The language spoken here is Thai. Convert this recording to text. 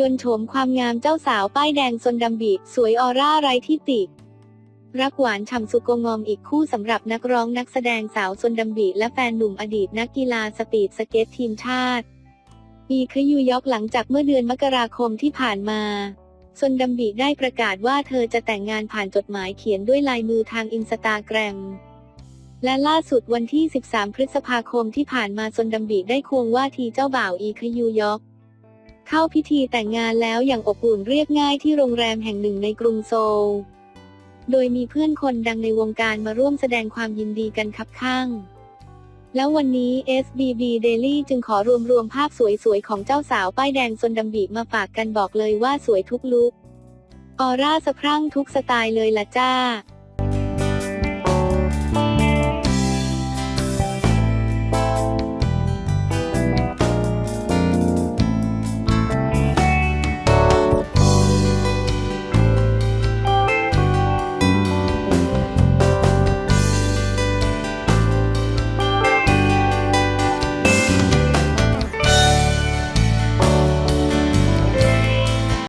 ยนโฉมความงามเจ้าสาวป้ายแดงซนดัมบิสวยออร่าไร้ที่ติ รักหวานฉ่ำสุโกงอมอีกคู่สำหรับนักร้องนักแสดงสาวซนดัมบิและแฟนหนุ่มอดีตนักกีฬาสปีดสเก็ตทีมชาติอีคยูยอกหลังจากเมื่อเดือนมกราคมที่ผ่านมาซนดัมบิได้ประกาศว่าเธอจะแต่งงานผ่านจดหมายเขียนด้วยลายมือทางอินสตาแกรมและล่าสุดวันที่ 13 พฤษภาคมที่ผ่านมาซนดัมบิได้ควงว่าทีเจ้าบ่าวอีคยูยอก เข้าพิธีแต่งงานแล้วอย่างอบอุ่นเรียบง่ายที่โรงแรมแห่งหนึ่งในกรุงโซล โดยมีเพื่อนคนดังในวงการมาร่วมแสดงความยินดีกันคับข้าง แล้ววันนี้ SBB Daily จึงขอรวมรวมภาพสวยๆ ของเจ้าสาวป้ายแดงซนดัมบิมาฝากกันบอกเลยว่าสวยทุกลุกออร่าสะพรั่งทุกสไตล์เลยล่ะจ้า